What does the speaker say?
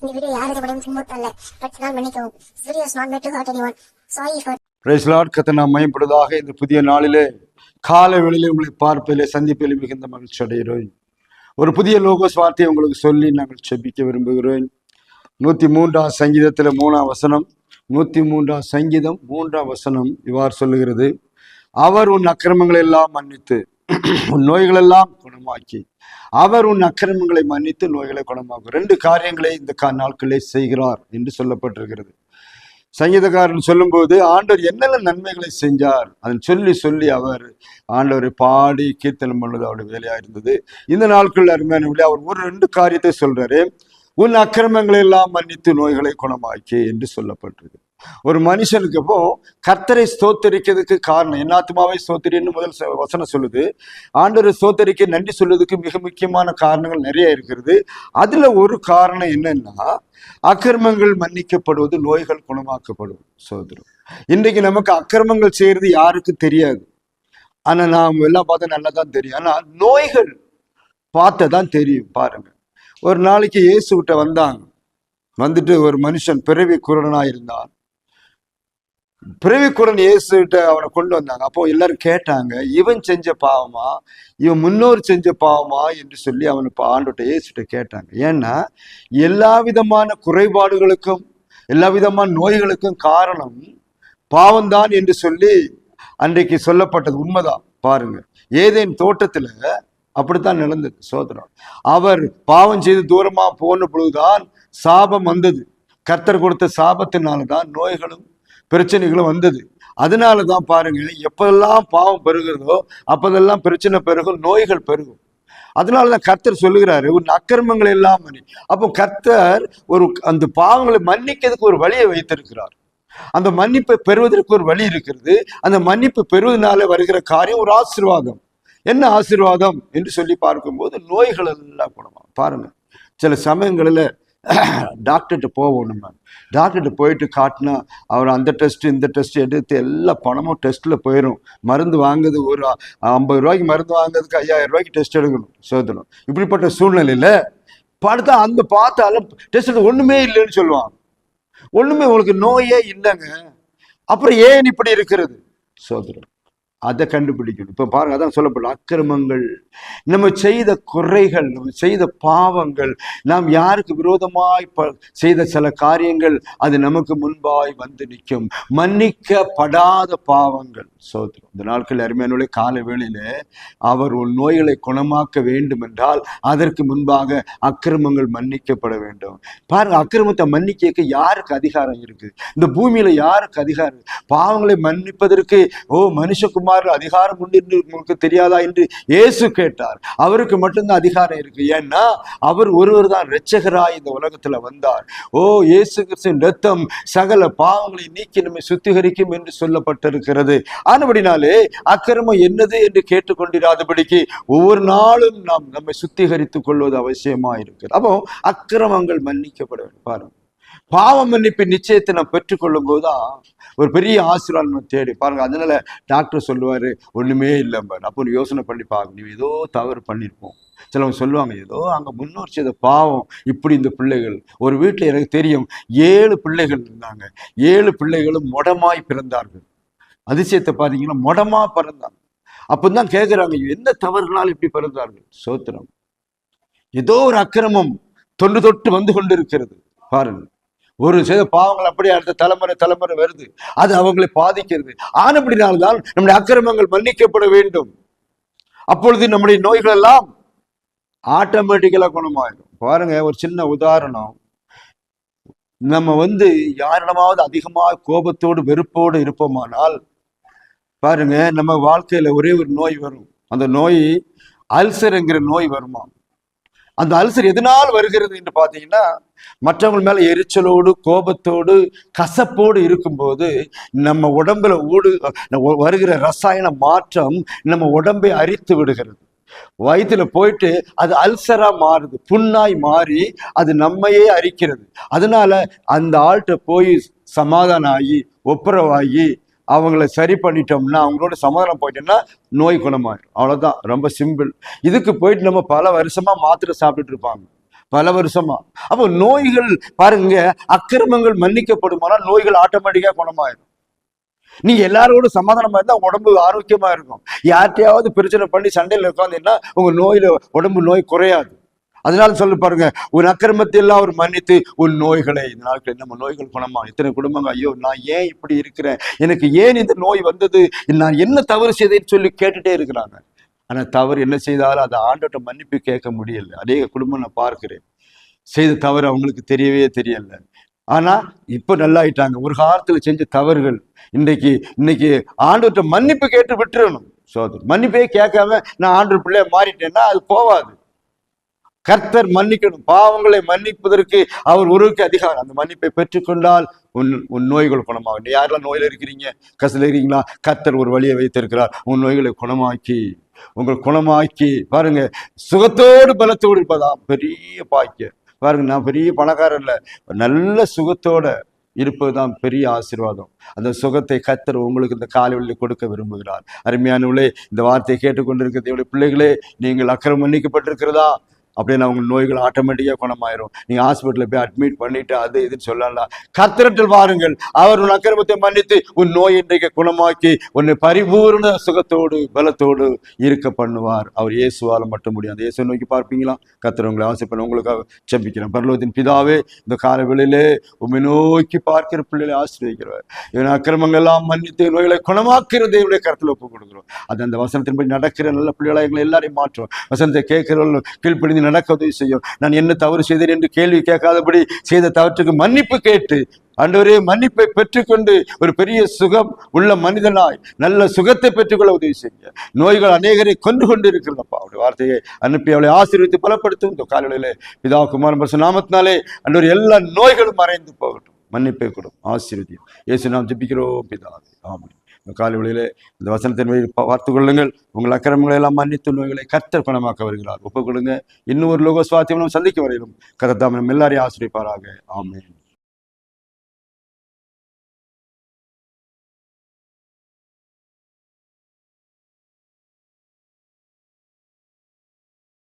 இந்த வீடியோ யாருக்கு படம் சுமத்தல்ல பட் நான் மன்னிக்கவும். Video not made to hurt anyone sorry for praise Lord கத்தை நாம் மயப்படுவதாக இந்த புதிய நாளிலே காலை வேளையிலே உங்களை பார்ப்பதிலே சந்திப்பில் மிகுந்த மகிழ்ச்சி அடைகிறோம். ஒரு புதிய லோகோஸ் வார்த்தையை உங்களுக்கு சொல்லி நாங்கள் செபிக்க விரும்புகிறோம். நூற்றி மூன்றாம் சங்கீதத்தில் மூணாம் வசனம் நூற்றி மூன்றாம் சங்கீதம் மூன்றாம் வசனம் இவ்வாறு சொல்லுகிறது. அவர் உன் அக்கிரமங்களை எல்லாம் மன்னித்து உன் நோய்களெல்லாம் குணமாக்கி. அவர் உன் அக்கிரமங்களை மன்னித்து நோய்களை குணமாக்கும். ரெண்டு காரியங்களை இந்த கா நாட்களே செய்கிறார் என்று சொல்லப்பட்டிருக்கிறது. சங்கீதக்காரன் சொல்லும்போது ஆண்டவர் என்னென்ன நன்மைகளை செஞ்சார்? அதன் சொல்லி சொல்லி அவர் ஆண்டவரை பாடி கீர்த்தனம் பண்ணது அவருடைய வேலையா இருந்தது. இந்த நாட்கள் அருமையான அவர் ஒரு ரெண்டு காரியத்தை சொல்றாரு. உன் அக்கிரமங்களை எல்லாம் மன்னித்து நோய்களை குணமாக்கி என்று சொல்லப்பட்டிருக்கு. ஒரு மனுஷனுக்கு அப்போ கர்த்தரை ஸ்தோத்தரிக்கிறதுக்கு காரணம். என்னாத்துமாவை ஸ்தோத்திரின்னு முதல் வசனம் சொல்லுது. ஆண்டவரை ஸ்தோத்தரிக்க நன்றி சொல்லுவதுக்கு மிக முக்கியமான காரணங்கள் நிறைய இருக்கிறது. அதுல ஒரு காரணம் என்னன்னா அக்கிரமங்கள் மன்னிக்கப்படுவது நோய்கள் குணமாக்கப்படுவது சோதரம் இன்றைக்கு நமக்கு அக்கிரமங்கள் செய்யறது யாருக்கு தெரியாது. ஆனா நாம் எல்லாம் பார்த்தா நல்லா தான் தெரியும். ஆனா நோய்கள் பார்த்தா தான் தெரியும் பாருங்க. ஒரு நாளைக்கு இயேசு கிட்ட வந்தாங்க. வந்துட்டு ஒரு மனுஷன் பிறவி குருடனா இருந்தான் பிறவி இயேசுகிட்ட அவனை கொண்டு வந்தாங்க. அப்போ எல்லாரும் கேட்டாங்க இவன் செஞ்ச பாவமா? இவன் முன்னோர் செஞ்ச பாவமா? என்று சொல்லி அவனை இப்போ ஆண்டுகிட்ட இயேசுகிட்ட கேட்டாங்க. ஏன்னா எல்லா விதமான குறைபாடுகளுக்கும் எல்லா விதமான நோய்களுக்கும் காரணம் பாவம்தான் என்று சொல்லி அன்றைக்கு சொல்லப்பட்டது உண்மைதான். பாருங்க. ஏதேன் தோட்டத்துல அப்படித்தான் நடந்தது சோதரம் அவர் பாவம் செய்து தூரமா போன பொழுதுதான் சாபம் வந்தது. கர்த்தர் கொடுத்த சாபத்தினால்தான் நோய்களும் பிரச்சனைகளும் வந்தது. அதனால தான் பாருங்கள் எப்பெல்லாம் பாவம் பெருகிறதோ அப்போதெல்லாம் பிரச்சனை பெருகும் நோய்கள் பெருகும். அதனால தான் கர்த்தர் சொல்லுகிறாரு உன் அக்கிரமங்களை எல்லாம் அப்போ கர்த்தர் ஒரு அந்த பாவங்களை மன்னிக்கிறதுக்கு ஒரு வழியை வைத்திருக்கிறார். அந்த மன்னிப்பை பெறுவதற்கு ஒரு வழி இருக்கிறது. அந்த மன்னிப்பு பெறுவதனால வருகிற காரியம் ஒரு ஆசீர்வாதம். என்ன ஆசீர்வாதம்? என்று சொல்லி பார்க்கும்போது நோய்கள் எல்லாம் குணமாகும். பாருங்க சில சமயங்களில் டாக்டர்கிட்ட போவோம் நம்ம. டாக்டர்கிட்ட போயிட்டு காட்டினா அவர் அந்த டெஸ்ட் இந்த டெஸ்ட் எடுத்து எல்லா பணமும் டெஸ்ட்டில் போயிடும் மருந்து வாங்குறது ஒரு ஐம்பது ரூபாய்க்கு மருந்து வாங்குறதுக்கு ஐயாயிரம் ரூபாய்க்கு டெஸ்ட் எடுக்கணும் சோதனம். இப்படிப்பட்ட சூழ்நிலையில் படுத்தா அந்த பார்த்தாலும் டெஸ்ட் ஒன்றுமே இல்லைன்னு சொல்லுவாங்க. ஒன்றுமே உங்களுக்கு நோயே இல்லைங்க. அப்புறம் ஏன் இப்படி இருக்கிறது? சோதரம் அதை கண்டுபிடிக்கணும். இப்போ பாருங்க அதான் சொல்லப்படும் அக்கிரமங்கள். நம்ம செய்த குறைகள் நம்ம செய்த பாவங்கள் நாம் யாருக்கு விரோதமாய் ப- செய்த சில காரியங்கள் அது நமக்கு முன்பாய் வந்து நிற்கும். மன்னிக்கப்படாத பாவங்கள். சோதரம் இந்த நாட்கள் அருமையானுடைய கால வேளையில் அவர் உன் நோய்களை குணமாக்க வேண்டும் என்றால் அதற்கு முன்பாக அக்கிரமங்கள் மன்னிக்கப்பட வேண்டும். பாருங்க அக்கிரமத்தை மன்னிக்க யாருக்கு அதிகாரம் இருக்கு? இந்த பூமியில யாருக்கு அதிகாரம் பாவங்களை மன்னிப்பதற்கு ஓ மனுஷகுமார் அதிகாரம் உண்டு என்று உங்களுக்கு தெரியாதா என்று இயேசு கேட்டார். அவருக்கு மட்டும்தான் அதிகாரம் இருக்கு. ஏன்னா அவர் ஒருவர் தான் இரட்சகராய் இந்த உலகத்துல வந்தார். ஓ இயேசு கிறிஸ்துவின் ரத்தம் சகல பாவங்களை நீக்கி நம்மை சுத்திகரிக்கும் என்று சொல்லப்பட்டிருக்கிறது. ஆனபடினாலே அக்கிரமம் என்னது என்று கேட்டுக்கொண்டிராதபடிக்கு ஒவ்வொரு நாளும் நாம் நம்மை சுத்திகரித்துக் கொள்வது அவசியமா இருக்கிறது அப்போ அக்கிரமங்கள் மன்னிக்கப்பட வேண்டும். பாருங்கள் பாவ மன்னிப்பு நிச்சயத்தை நான் பெற்றுக்கொள்ளும் போதுதான் ஒரு பெரிய ஆசீர்வாதம் தேடி. பாருங்க அதனால டாக்டர் சொல்லுவாரு ஒண்ணுமே இல்லை அப்போ ஒரு யோசனை பண்ணி பார்க்க நீ ஏதோ தவறு பண்ணியிருப்போம் சிலவங்க சொல்லுவாங்க ஏதோ அங்க முன்னோர் செய்த பாவம். இப்படி இந்த பிள்ளைகள். ஒரு வீட்டில் எனக்கு தெரியும் ஏழு பிள்ளைகள் இருந்தாங்க. ஏழு பிள்ளைகளும் மொடமாய் பிறந்தார்கள். அதிசயத்தை பார்த்தீங்கன்னா மொடமா பிறந்தாங்க. அப்பதான் கேட்குறாங்க என்ன தவறுகளால் இப்படி பிறந்தார்கள்? சோத்திரம். ஏதோ ஒரு அக்கிரமம் தொன்று தொட்டு வந்து கொண்டிருக்கிறது. பாருங்கள் ஒரு சில பாவங்கள் அப்படியே அடுத்த தலைமுறை தலைமுறை வருது. அது அவங்களை பாதிக்கிறது. ஆனப்படினால்தான் நம்முடைய அக்கிரமங்கள் மன்னிக்கப்பட வேண்டும். அப்பொழுது நம்முடைய நோய்கள் எல்லாம் ஆட்டோமேட்டிக்கலா குணமாயிடும். பாருங்க ஒரு சின்ன உதாரணம். நம்ம வந்து யாரிடமாவது அதிகமாக கோபத்தோடு வெறுப்போடு இருப்போமானால் பாருங்க நம்ம வாழ்க்கையில ஒரே ஒரு நோய் வரும். அந்த நோய் அல்சர்ங்கிற நோய் வருமா அந்த அல்சர் எதனால் வருகிறது என்று பார்த்தீங்கன்னா மற்றவங்க மேல எரிச்சலோடு கோபத்தோடு கசப்போடு இருக்கும்போது நம்ம உடம்புல ஊடு வருகிற ரசாயன மாற்றம் நம்ம உடம்பை அரித்து விடுகிறது. வயிற்றுல போயிட்டு அது அல்சரா மாறுது புண்ணாய் மாறி அது நம்மையே அரிக்கிறது. அதனால அந்த ஆள்கிட்ட போய் சமாதானம் ஆகி ஒப்புரவாகி அவங்கள சரி பண்ணிட்டோம்னா அவங்களோட சமாதானம் போயிட்டோம்னா நோய் குணமாயிடும் அவ்வளவுதான். ரொம்ப சிம்பிள். இதுக்கு போயிட்டு நம்ம பல வருஷமா மாத்திரை சாப்பிட்டுட்டு இருப்பாங்க. பல வருஷமா. அப்போ நோய்கள் பாருங்க அக்கிரமங்கள் மன்னிக்கப்படுமானால் நோய்கள் ஆட்டோமேட்டிக்கா குணமாயிடும் நீங்க எல்லாரோட சமாதானமா இருந்தா உடம்பு ஆரோக்கியமா இருக்கும். யார்கிட்டயாவது பிரச்சனை பண்ணி சண்டையில உட்காந்துன்னா உங்க நோயில உடம்பு நோய் குறையாது. அதனால சொல்லு பாருங்க உன் அக்கிரமத்தை எல்லாம் அவர் மன்னித்து உன் நோய்களை இந்த நாட்கள் நம்ம நோய்கள் குணமா? இத்தனை குடும்பங்க ஐயோ நான் ஏன் இப்படி இருக்கிறேன்? எனக்கு ஏன் இந்த நோய் வந்தது? நான் என்ன தவறு செய்தேன்னு சொல்லி கேட்டுட்டே இருக்கிறாங்க. ஆனா தவறு என்ன செய்தாலும் அதை ஆண்டோட்ட மன்னிப்பு கேட்க முடியல. அநேக குடும்பம் நான் பார்க்கிறேன். செய்த தவறு அவங்களுக்கு தெரியவே தெரியல. ஆனா இப்ப நல்லாயிட்டாங்க. ஒரு காலத்துல செஞ்ச தவறுகள் இன்னைக்கு இன்னைக்கு ஆண்டோட்ட மன்னிப்பு கேட்டு விட்டுறணும். சோதரி மன்னிப்பே கேட்காம நான் ஆண்டு பிள்ளைய மாறிட்டேன்னா அது போவாது. கர்த்தர் மன்னிக்கணும். பாவங்களை மன்னிப்பதற்கு அவர் ஒருவருக்கு அதிகாரம். அந்த மன்னிப்பை பெற்றுக்கொண்டால் உன் உன் நோய்கள் குணமாகும். நீ யாரெல்லாம் நோயில் இருக்கிறீங்க? கசில் இருக்கிறீங்களா கர்த்தர் ஒரு வழியை வைத்திருக்கிறார். உன் நோய்களை குணமாக்கி உங்கள் குணமாக்கி பாருங்க. சுகத்தோடு பலத்தோடு இருப்பதாம். பெரிய பாக்கியம். பாருங்க நான் பெரிய பணக்காரன் இல்லை. நல்ல சுகத்தோட இருப்பது தான் பெரிய ஆசீர்வாதம். அந்த சுகத்தை கத்தர் உங்களுக்கு இந்த காலைவெளியில் கொடுக்க விரும்புகிறார். அருமையானவளே இந்த வார்த்தையை கேட்டுக்கொண்டிருக்கிற தேவனுடைய பிள்ளைகளே நீங்கள் அக்கறை மன்னிக்கப்பட்டிருக்கிறதா? அப்படின்னு அவங்க நோய்கள் ஆட்டோமேட்டிக்காக குணமாயிரும். நீங்க ஹாஸ்பிட்டலில் போய் அட்மிட் பண்ணிட்டு அது இதுன்னு சொல்லலாம் கர்த்தரத்தில் வாருங்கள். அவர் உன் அக்கிரமத்தை மன்னித்து உன் நோய் இன்றைக்கு குணமாக்கி உன்னை பரிபூர்ண சுகத்தோடு பலத்தோடு இருக்க பண்ணுவார். அவர் இயேசுவால் மட்டும் முடியும் அந்த இயேசு நோக்கி பார்ப்பீங்களா? கர்த்தர் உங்களை ஆசைப்பட உங்களுக்காக செம்பிக்கிறேன் பரலோகத்தின் பிதாவே இந்த காலவெளியிலே உண்மை நோக்கி பார்க்கிற பிள்ளைகளை ஆசீர்வதிக்கிறவர். இவன் அக்கிரமங்கள் எல்லாம் மன்னித்து நோய்களை குணமாக்கிற தேவனுடைய கருத்தில் ஒப்பு கொடுக்குறோம். அது அந்த வசனத்தின்படி நடக்கிற நல்ல பிள்ளைகளை எங்களை எல்லாரையும் மாற்றும். வசனத்தை கேட்கிறவர்கள் கீழ்ப்படிந்து நடக்க உதவி செய்யும். நான் என்ன தவறு செய்தேன் என்று கேள்வி கேட்காதபடி செய்த தவற்றுக்கு மன்னிப்பு கேட்டு ஆண்டவரே மன்னிப்பை பெற்றுக்கொண்டு ஒரு பெரிய சுகம் உள்ள மனிதனாய் நல்ல சுகத்தை பெற்றுக்கொள்ள உதவி செய்ய நோய்கள் அநேகரை கொண்டு கொண்டு இருக்கிறதப்பா அவருடைய வார்த்தையை அனுப்பி அவளை ஆசீர்வித்து பலப்படுத்தும். இந்த காலையிலே பிதா குமாரன் பரிசு நாமத்தினாலே அன்றொரு எல்லா நோய்களும் மறைந்து போகட்டும். மன்னிப்பை கொடும். ஆசீர்வதியும். ஏசு நாம் ஜபிக்கிறோம் பிதாவே. ஆமாம் காலை வேளையிலே இந்த வசனத்தின் மீது பார்த்து கொள்ளுங்கள். உங்கள் அக்கிரமங்களை எல்லாம் மன்னித்து நோய்களை கர்த்தர் குணமாக்க வருகிறார். ஒப்புக்கொள்ளுங்க. இன்னும் ஒரு லோக சுவாத்தியம் சந்திக்க வரையிலும் கரத்தாமன் எல்லாரையும் ஆசிரியப்பாராக ஆமேன்.